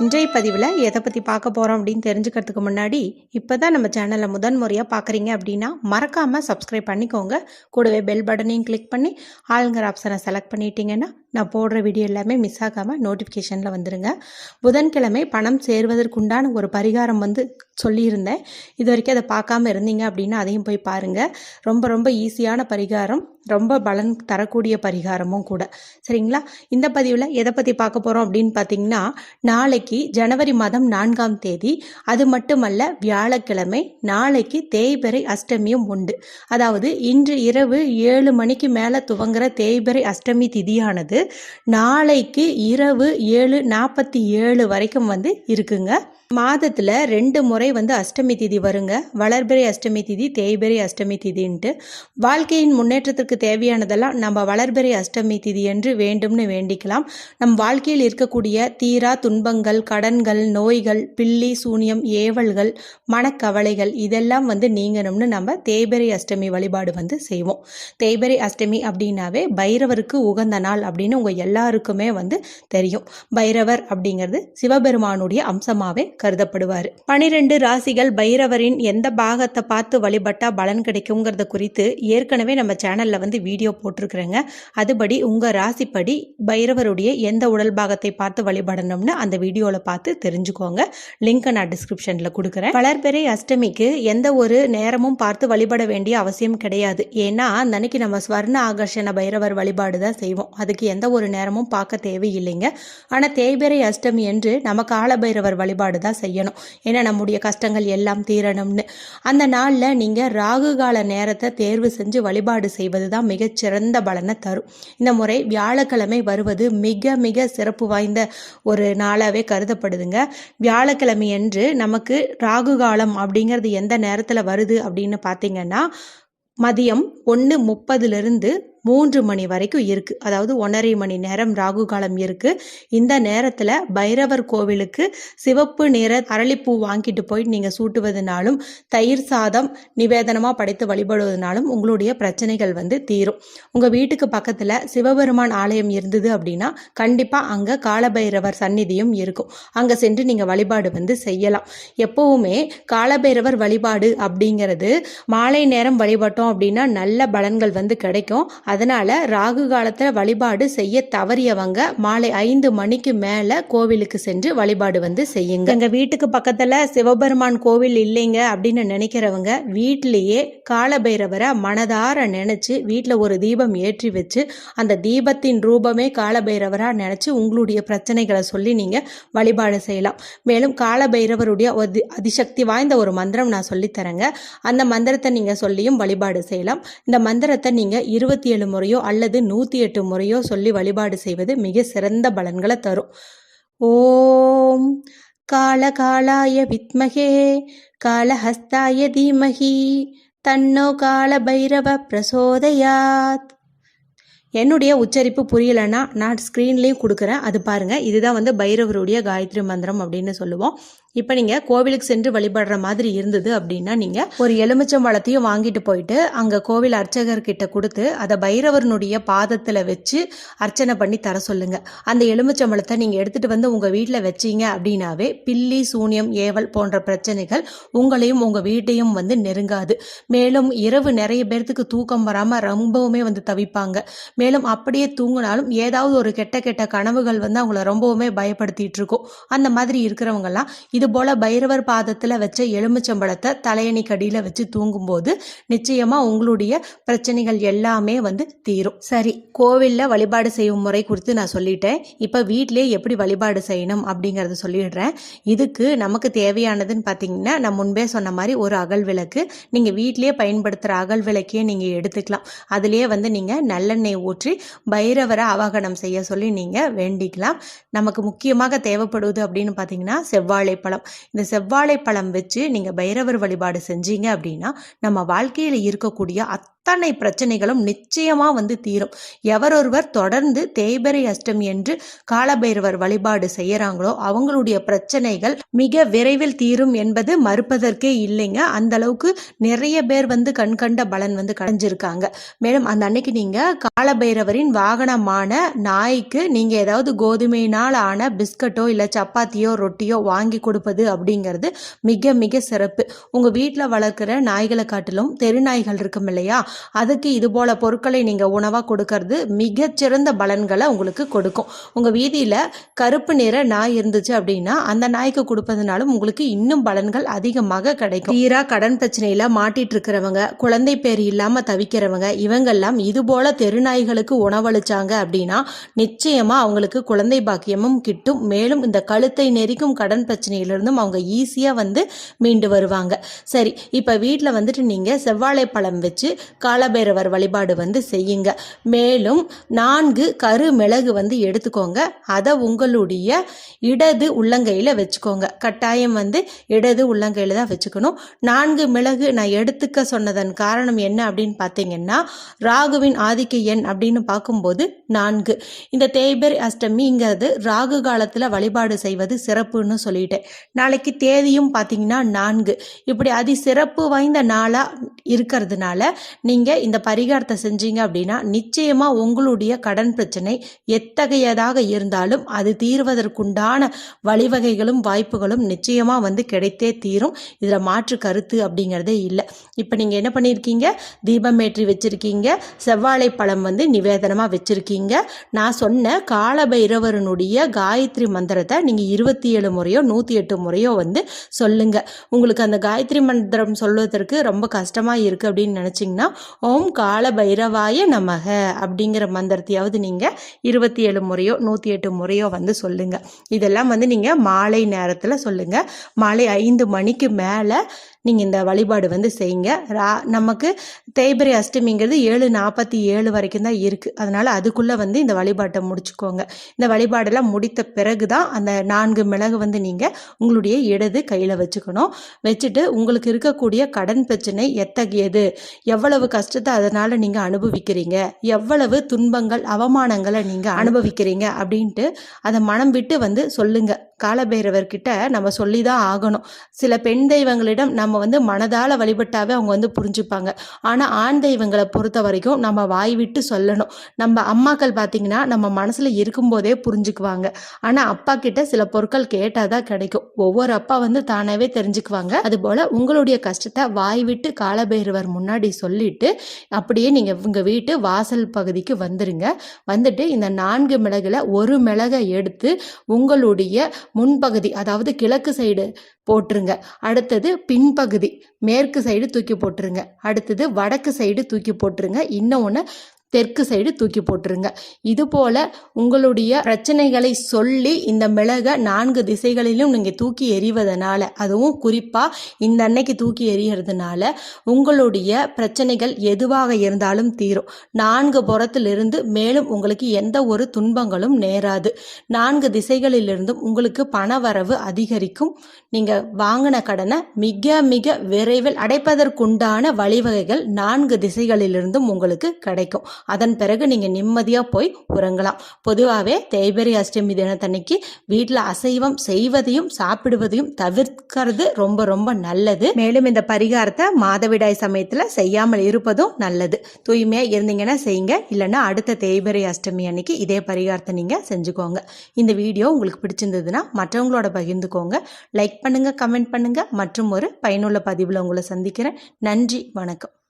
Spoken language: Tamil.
இன்றைய பதிவில் எதை பற்றி பார்க்க போகிறோம் அப்படின்னு தெரிஞ்சுக்கிறதுக்கு முன்னாடி இப்போ தான் நம்ம சேனலை முதன் முறையாக பார்க்குறீங்க அப்படின்னா மறக்காமல் சப்ஸ்கிரைப் பண்ணிக்கோங்க. கூடவே பெல் பட்டனையும் கிளிக் பண்ணி ஆளுங்கிற ஆப்ஷனை செலக்ட் பண்ணிட்டீங்கன்னா நான் போடுற வீடியோ எல்லாமே மிஸ் ஆகாமல் நோட்டிஃபிகேஷனில் வந்துடுங்க புதன்கிழமை பணம் சேர்வதற்குண்டான ஒரு பரிகாரம் வந்து சொல்லியிருந்தேன். இது வரைக்கும் அதை பார்க்காம இருந்தீங்க அப்படின்னா அதையும் போய் பாருங்கள் ரொம்ப ரொம்ப ஈஸியான பரிகாரம். ரொம்ப பலன் தரக்கூடிய பரிகாரமும் கூட. சரிங்களா? இந்த பதிவில் எதை பற்றி பார்க்க போகிறோம் அப்படின்னு பார்த்தீங்கன்னா நாளைக்கு ஜனவரி மாதம் நான்காம் தேதி. அது மட்டுமல்ல வியாழக்கிழமை நாளைக்கு தேய்பிறை அஷ்டமியும் உண்டு. அதாவது இன்று இரவு ஏழு மணிக்கு மேலே துவங்குற தேய்பிறை அஷ்டமி திதியானது நாளைக்கு இரவு ஏழு நாற்பத்தி ஏழு வரைக்கும் வந்து இருக்குங்க. மாதத்தில் ரெண்டு முறை வந்து அஷ்டமி திதி வருங்க. வளர்பிறை அஷ்டமி திதி தேய்பிறை அஷ்டமி திதின்ட்டு. வாழ்க்கையின் முன்னேற்றத்திற்கு தேவையானதெல்லாம் நம்ம வளர்பிறை அஷ்டமி திதி என்று வேண்டும்னு வேண்டிக்கலாம். நம் வாழ்க்கையில் இருக்கக்கூடிய தீரா துன்பங்கள் கடன்கள் நோய்கள் பில்லி சூனியம் ஏவல்கள் மனக்கவலைகள் இதெல்லாம் வந்து நீங்கணும்னு நம்ம தேய்பிறை அஷ்டமி வழிபாடு வந்து செய்வோம். தேய்பிறை அஷ்டமி அப்படின்னாவே பைரவருக்கு உகந்த நாள் அப்படின்னு உங்கள் எல்லாருக்குமே வந்து தெரியும். பைரவர் அப்படிங்கிறது சிவபெருமானுடைய அம்சமாகவே கருதப்படுவார். பனிரெண்டு ராசிகள் பைரவரின் எந்த பாகத்தை பார்த்து வழிபட்டா பலன் கிடைக்குங்கிறத குறித்து ஏற்கனவே நம்ம சேனல்ல வந்து வீடியோ போட்டிருக்கிறேங்க. அதுபடி உங்க ராசிப்படி பைரவருடைய எந்த உடல் பாகத்தை பார்த்து வழிபடணும்னு அந்த வீடியோ வீடியோவில் பார்த்து தெரிஞ்சுக்கோங்க. லிங்க் நான் டிஸ்கிரிப்ஷன்ல கொடுக்குறேன். வளர்பெறை அஷ்டமிக்கு எந்த ஒரு நேரமும் பார்த்து வழிபட வேண்டிய அவசியம் கிடையாது. ஏன்னா அன்னைக்கு நம்ம ஸ்வர்ண ஆகர்ஷண பைரவர் வழிபாடு தான் செய்வோம். அதுக்கு எந்த ஒரு நேரமும் பார்க்க தேவையில்லைங்க. ஆனால் தேய்பிறை அஷ்டமி என்று நம்ம கால பைரவர் வழிபாடு தான் செய்யணும். ஏன்னா நம்முடைய கஷ்டங்கள் எல்லாம் தீரணும்னு. அந்த நாளில் நீங்கள் ராகு கால நேரத்தை தேர்வு செஞ்சு வழிபாடு செய்வது தான் மிகச்சிறந்த பலனை தரும். இந்த முறை வியாழக்கிழமை வருவது மிக மிக சிறப்பு வாய்ந்த ஒரு நாளாகவே கருதப்படுதுங்க. வியாழக்கிழமை அன்று நமக்கு ராகு காலம் அப்படிங்கிறது எந்த நேரத்தில் வருது அப்படின்னு பார்த்தீங்கன்னா மதியம் ஒன்று முப்பதுலேருந்து மூன்று மணி வரைக்கும் இருக்குது அதாவது ஒன்றரை மணி நேரம் ராகு காலம் இருக்குது இந்த நேரத்தில் பைரவர் கோவிலுக்கு சிவப்பு நிற அரளிப்பூ வாங்கிட்டு போய் நீங்கள் சூட்டுவதனாலும் தயிர் சாதம் நிவேதனமாக படைத்து வழிபடுவதனாலும் உங்களுடைய பிரச்சனைகள் வந்து தீரும். உங்கள் வீட்டுக்கு பக்கத்தில் சிவபெருமான் ஆலயம் இருந்தது அப்படின்னா கண்டிப்பாக அங்கே காலபைரவர் சந்நிதியும் இருக்கும். அங்கே சென்று நீங்கள் வழிபாடு வந்து செய்யலாம். எப்போவுமே காலபைரவர் வழிபாடு அப்படிங்கிறது மாலை நேரம் வழிபட்டோம் அப்படின்னா நல்ல பலன்கள் வந்து கிடைக்கும். அதனால் ராகு காலத்தில் வழிபாடு செய்ய தவறியவங்க மாலை ஐந்து மணிக்கு மேலே கோவிலுக்கு சென்று வழிபாடு வந்து செய்யுங்க. எங்கள் வீட்டுக்கு பக்கத்தில் சிவபெருமான் கோவில் இல்லைங்க அப்படின்னு நினைக்கிறவங்க வீட்டிலேயே காலபைரவரை மனதார நினச்சி வீட்டில் ஒரு தீபம் ஏற்றி வச்சு அந்த தீபத்தின் ரூபமே காலபைரவராக நினச்சி உங்களுடைய பிரச்சனைகளை சொல்லி நீங்கள் வழிபாடு செய்யலாம். மேலும் காலபைரவருடைய ஒரு அதிசக்தி வாய்ந்த ஒரு மந்திரம் நான் சொல்லித்தரேங்க அந்த மந்திரத்தை நீங்கள் சொல்லியும் வழிபாடு செய்யலாம். இந்த மந்திரத்தை நீங்கள் இருபத்தி ஏழு முறையோ அல்லது நூற்றி எட்டு முறையோ சொல்லி வழிபாடு செய்வது மிக சிறந்த பலன்களை தரும். ஓம் கால காலாய வித்மகே காலஹஸ்தாய தீமகி தன்னோ கால பைரவ பிரசோதயாத். என்னுடைய உச்சரிப்பு புரியலைன்னா நான் ஸ்க்ரீன்லேயும் கொடுக்குறேன். அது பாருங்கள் இதுதான் வந்து பைரவருடைய காயத்ரி மந்திரம் அப்படின்னு சொல்லுவோம். இப்போ நீங்கள் கோவிலுக்கு சென்று வழிபடுற மாதிரி இருந்தது அப்படின்னா நீங்கள் ஒரு எலுமிச்சம் பழத்தையும் வாங்கிட்டு போயிட்டு அங்கே கோவில் அர்ச்சகர்கிட்ட கொடுத்து அதை பைரவரனுடைய பாதத்தில் வச்சு அர்ச்சனை பண்ணி தர சொல்லுங்க. அந்த எலுமிச்சம் பழத்தை நீங்கள் எடுத்துகிட்டு வந்து உங்கள் வீட்டில் வச்சீங்க அப்படின்னாவே பில்லி சூனியம் ஏவல் போன்ற பிரச்சனைகள் உங்களையும் உங்கள் வீட்டையும் வந்து நெருங்காது. மேலும் இரவு நிறைய பேர்த்துக்கு தூக்கம் வராமல் ரொம்பவுமே வந்து தவிப்பாங்க. மேலும் அப்படியே தூங்கினாலும் ஏதாவது ஒரு கெட்ட கெட்ட கனவுகள் வந்து அவங்கள ரொம்பவுமே பயப்படுத்திட்டு இருக்கும். அந்த மாதிரி இருக்கிறவங்கலாம் இது போல பைரவர் பாதத்தில் வச்ச எலுமிச்சம்பழத்தை தலையணி கடியில் வச்சு தூங்கும்போது நிச்சயமா உங்களுடைய பிரச்சனைகள் எல்லாமே வந்து தீரும். சரி கோவிலில் வழிபாடு செய்யும் முறை குறித்து நான் சொல்லிட்டேன். இப்போ வீட்டிலே எப்படி வழிபாடு செய்யணும் அப்படிங்கிறத சொல்லிடுறேன். இதுக்கு நமக்கு தேவையானதுன்னு பார்த்தீங்கன்னா நான் முன்பே சொன்ன மாதிரி ஒரு அகல் விளக்கு. நீங்கள் வீட்டிலேயே பயன்படுத்துகிற அகல் விளக்கையே நீங்கள் எடுத்துக்கலாம். அதுலேயே வந்து நீங்கள் நல்லெண்ணெய் ஊற்றி பைரவரை அவகனம் செய்ய சொல்லி நீங்கள் வேண்டிக்கலாம். நமக்கு முக்கியமாக தேவைப்படுவது அப்படின்னு பார்த்தீங்கன்னா செவ்வாழை பழம். இந்த செவ்வாழை பழம் வச்சு நீங்கள் பைரவர் வழிபாடு செஞ்சீங்க அப்படின்னா நம்ம வாழ்க்கையில் இருக்கக்கூடிய அத்தனை பிரச்சனைகளும் நிச்சயமாக வந்து தீரும். எவரொருவர் தொடர்ந்து தேய்பரை அஷ்டம் என்று காலபைரவர் வழிபாடு செய்யறாங்களோ அவங்களுடைய பிரச்சனைகள் மிக விரைவில் தீரும் என்பது மறுப்பதற்கே இல்லைங்க. அந்த அளவுக்கு நிறைய பேர் வந்து கண்கண்ட பலன் வந்து கடைஞ்சிருக்காங்க. மேலும் அந்த அன்னைக்கு நீங்க காலபைரவரின் வாகனமான நாய்க்கு நீங்க ஏதாவது கோதுமையினால் ஆன பிஸ்கட்டோ இல்லை சப்பாத்தியோ ரொட்டியோ வாங்கி கொடுப்பது அப்படிங்கிறது மிக மிக சிறப்பு. உங்கள் வீட்டில் வளர்க்குற நாய்களை காட்டிலும் தெரு நாய்கள் இருக்கும் இல்லையா? அதுக்கு இது போல பொருட்களை நீங்கள் உணவாக கொடுக்கறது மிகச்சிறந்த பலன்களை உங்களுக்கு கொடுக்கும். உங்கள் வீதியில் கருப்பு நிற நாய் இருந்துச்சு அப்படின்னா அந்த நாய்க்கு கொடுப்பதுனாலும் உங்களுக்கு இன்னும் பலன்கள் அதிகமாக கிடைக்கும். தீரா கடன் பிரச்சனையில் மாட்டிட்டு இருக்கிறவங்க குழந்தை பேர் இல்லாமல் தவிக்கிறவங்க இவங்கெல்லாம் இது போல தெருநாய்களுக்கு உணவளிச்சாங்க அப்படின்னா நிச்சயமாக அவங்களுக்கு குழந்தை பாக்கியமும் கிட்டும். மேலும் இந்த கழுத்தை நெரிக்கும் கடன் இருந்தும் அவங்க ஈஸியாக வந்து மீண்டு வருவாங்க. சரி இப்போ வீட்டில் வந்துட்டு நீங்கள் செவ்வாழை பழம் வச்சு காலபைரவர் வழிபாடு வந்து செய்யுங்க. மேலும் நான்கு கரு மிளகு வந்து எடுத்துக்கோங்க. அதை உங்களுடைய இடது உள்ளங்கையில் வச்சுக்கோங்க. கட்டாயம் வந்து இடது உள்ளங்கையில் தான் வச்சுக்கணும். நான்கு மிளகு நான் எடுத்துக்க சொன்னதன் காரணம் என்ன அப்படின்னு பார்த்தீங்கன்னா ராகுவின் ஆதிக்க எண் அப்படின்னு பார்க்கும்போது நான்கு. இந்த தேய்பெரி அஷ்டமிங்கிறது ராகு காலத்தில் வழிபாடு செய்வது சிறப்புன்னு சொல்லிட்டேன். நாளைக்கு தேதியும் பார்த்தீங்கன்னா நான்கு. இப்படி அதி சிறப்பு வாய்ந்த நாளாக இருக்கிறதுனால நீங்கள் இந்த பரிகாரத்தை செஞ்சீங்க அப்படின்னா நிச்சயமாக உங்களுடைய கடன் பிரச்சனை எத்தகையதாக இருந்தாலும் அது தீர்வதற்குண்டான வழிவகைகளும் வாய்ப்புகளும் நிச்சயமாக வந்து கிடைத்தே தீரும். இதில் மாற்று கருத்து அப்படிங்கிறதே இல்லை. இப்போ நீங்கள் என்ன பண்ணியிருக்கீங்க தீபம் ஏற்றி வச்சுருக்கீங்க. செவ்வாழை பழம் வந்து நிவேதனமாக வச்சுருக்கீங்க. நான் சொன்ன காலபைரவரனுடைய காயத்ரி மந்திரத்தை நீங்கள் இருபத்தி ஏழு முறையோ நூற்றி எட்டு முறையோ வந்து சொல்லுங்கள் உங்களுக்கு அந்த காயத்ரி மந்திரம் சொல்வதற்கு ரொம்ப கஷ்டமாக இருக்குது அப்படின்னு நினச்சிங்கன்னா ஓம் கால பைரவாய நமக அப்படிங்கிற மந்திரத்தையாவது நீங்கள் இருபத்தி ஏழு முறையோ நூற்றி எட்டு முறையோ வந்து சொல்லுங்கள் இதெல்லாம் வந்து நீங்கள் மாலை நேரத்தில் சொல்லுங்கள் மாலை ஐந்து மணிக்கு மேலே நீங்கள் இந்த வழிபாடு வந்து செய்யுங்க. ரா நமக்கு தேய்பிரை அஷ்டமிங்கிறது ஏழு நாற்பத்தி ஏழு வரைக்கும் தான் இருக்குது அதனால் அதுக்குள்ளே வந்து இந்த வழிபாட்டை முடிச்சுக்கோங்க. இந்த வழிபாடெல்லாம் முடித்த பிறகு தான் அந்த நான்கு மிளகு வந்து நீங்கள் உங்களுடைய இடது கையில் வச்சுக்கணும். வச்சுட்டு உங்களுக்கு இருக்கக்கூடிய கடன் பிரச்சனை எத்தகையது? எவ்வளவு கஷ்டத்தை அதனால் நீங்கள் அனுபவிக்கிறீங்க? எவ்வளவு துன்பங்கள் அவமானங்களை நீங்கள் அனுபவிக்கிறீங்க? அப்படின்ட்டு அதை மனம் விட்டு வந்து சொல்லுங்கள் காலபைரவர்கிட்ட நம்ம சொல்லி தான் ஆகணும். சில பெண் தெய்வங்களிடம் நம்ம நம்ம வந்து மனதால் வழிபட்டாவே அவங்க வந்து புரிஞ்சுப்பாங்க. ஆனால் ஆண் தெய்வங்களை பொறுத்த வரைக்கும் நம்ம வாய் விட்டு சொல்லணும். நம்ம அம்மாக்கள் பார்த்திங்கன்னா நம்ம மனசில் இருக்கும்போதே புரிஞ்சுக்குவாங்க. ஆனால் அப்பா கிட்ட சில பொருட்கள் கேட்டால் தான் கிடைக்கும். ஒவ்வொரு அப்பா வந்து தானாகவே தெரிஞ்சுக்குவாங்க. அதுபோல் உங்களுடைய கஷ்டத்தை வாய் விட்டு காலபைரவர் முன்னாடி சொல்லிட்டு அப்படியே நீங்கள் உங்கள் வீட்டு வாசல் பகுதிக்கு வந்துடுங்க வந்துட்டு இந்த நான்கு மிளகில் ஒரு மிளகை எடுத்து உங்களுடைய முன்பகுதி அதாவது கிழக்கு சைடு போட்டுருங்க. அடுத்தது பின்பகுதி பகுதி. மேற்கு சைடு தூக்கி போட்டுருங்க. அடுத்தது வடக்கு சைடு தூக்கி போட்டுருங்க. இன்னொன்று தெற்கு சைடு தூக்கி போட்டுருங்க. இது போல உங்களுடைய பிரச்சனைகளை சொல்லி இந்த மிளகை நான்கு திசைகளிலும் நீங்கள் தூக்கி எறிவதனால அதுவும் குறிப்பாக இந்த அன்னைக்கு தூக்கி எறிகிறதுனால உங்களுடைய பிரச்சனைகள் எதுவாக இருந்தாலும் தீரும். நான்கு புறத்திலிருந்து மேலும் உங்களுக்கு எந்த ஒரு துன்பங்களும் நேராது. நான்கு திசைகளிலிருந்தும் உங்களுக்கு பணவரவு அதிகரிக்கும். நீங்கள் வாங்கின கடனை மிக மிக விரைவில் அடைப்பதற்குண்டான வழிவகைகள் நான்கு திசைகளிலிருந்தும் உங்களுக்கு கிடைக்கும். அதன் பிறகு நீங்கள் நிம்மதியாக போய் உறங்கலாம். பொதுவாகவே தேய்பெரி அஷ்டமி தினத்தன்னைக்கு வீட்டில் அசைவம் செய்வதையும் சாப்பிடுவதையும் தவிர்க்கிறது ரொம்ப ரொம்ப நல்லது. மேலும் இந்த பரிகாரத்தை மாதவிடாய் சமயத்தில் செய்யாமல் இருப்பதும் நல்லது. தூய்மையாக இருந்தீங்கன்னா செய்யுங்க. இல்லைன்னா அடுத்த தேய்பெரி அஷ்டமி அன்னைக்கு இதே பரிகாரத்தை நீங்கள் செஞ்சுக்கோங்க. இந்த வீடியோ உங்களுக்கு பிடிச்சிருந்ததுன்னா மற்றவங்களோட பகிர்ந்துக்கோங்க. லைக் பண்ணுங்கள் கமெண்ட் பண்ணுங்கள் மற்றும் ஒரு பயனுள்ள பதிவில் உங்களை சந்திக்கிறேன். நன்றி வணக்கம்.